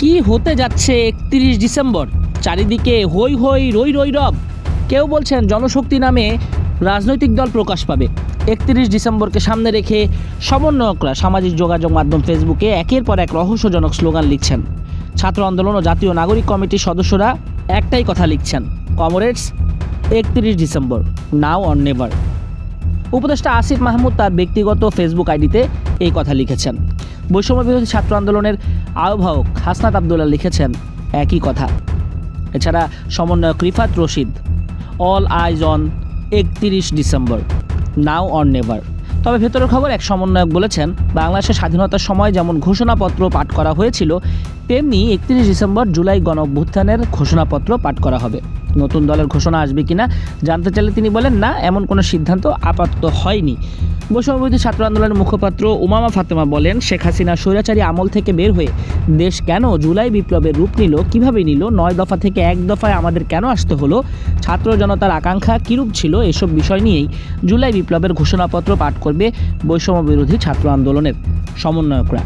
কি হতে যাচ্ছে একত্রিশ ডিসেম্বর? চারিদিকে হই হই রই রই রব। কেউ বলছেন জনশক্তি নামে রাজনৈতিক দল প্রকাশ পাবে। একত্রিশ ডিসেম্বরকে সামনে রেখে সমন্বয়করা সামাজিক যোগাযোগ মাধ্যম ফেসবুকে একের পর এক রহস্যজনক স্লোগান লিখছেন। ছাত্র আন্দোলন ও জাতীয় নাগরিক কমিটির সদস্যরা একটাই কথা লিখছেন, কমরেডস, একত্রিশ ডিসেম্বর, নাও অন নেভার। উপদেষ্টা আসিফ মাহমুদ তার ব্যক্তিগত ফেসবুক আইডিতে এই কথা লিখেছেন। বৈষম্য বিরোধী ছাত্র আন্দোলনের আহ্বায়ক হাসনাত আবদুল্লাহ লিখেছেন একই কথা। এছাড়া সমন্বয়ক Rifat Rashid, all eyes on একত্রিশ ডিসেম্বর নাও অন নেভার তবে ভেতরের খবর এক সমন্বয়ক বলেছেন, বাংলাদেশের স্বাধীনতার সময় যেমন ঘোষণাপত্র পাঠ করা হয়েছিল, তেমনি একত্রিশ ডিসেম্বর জুলাই গণ অভ্যুত্থানের ঘোষণাপত্র পাঠ করা হবে। নতুন দলের ঘোষণা আসবে কিনা জানতে চাইলে তিনি বলেন, না, এমন কোনো সিদ্ধান্ত আপাতত হয়নি। বৈষম্যবিরোধী ছাত্র আন্দোলনের মুখপাত্র উমামা ফাতেমা বলেন, শেখ হাসিনা স্বৈরাচারী আমল থেকে বের হয়ে দেশ কেন জুলাই বিপ্লবের রূপ নিল, কীভাবে নিল, নয় দফা থেকে এক দফায় আমাদের কেন আসতে হলো? ছাত্র জনতার আকাঙ্ক্ষা কীরূপ ছিল এসব বিষয় নিয়েই জুলাই বিপ্লবের ঘোষণাপত্র পাঠ করবে বৈষম্য বিরোধী ছাত্র আন্দোলনের সমন্বয়করা।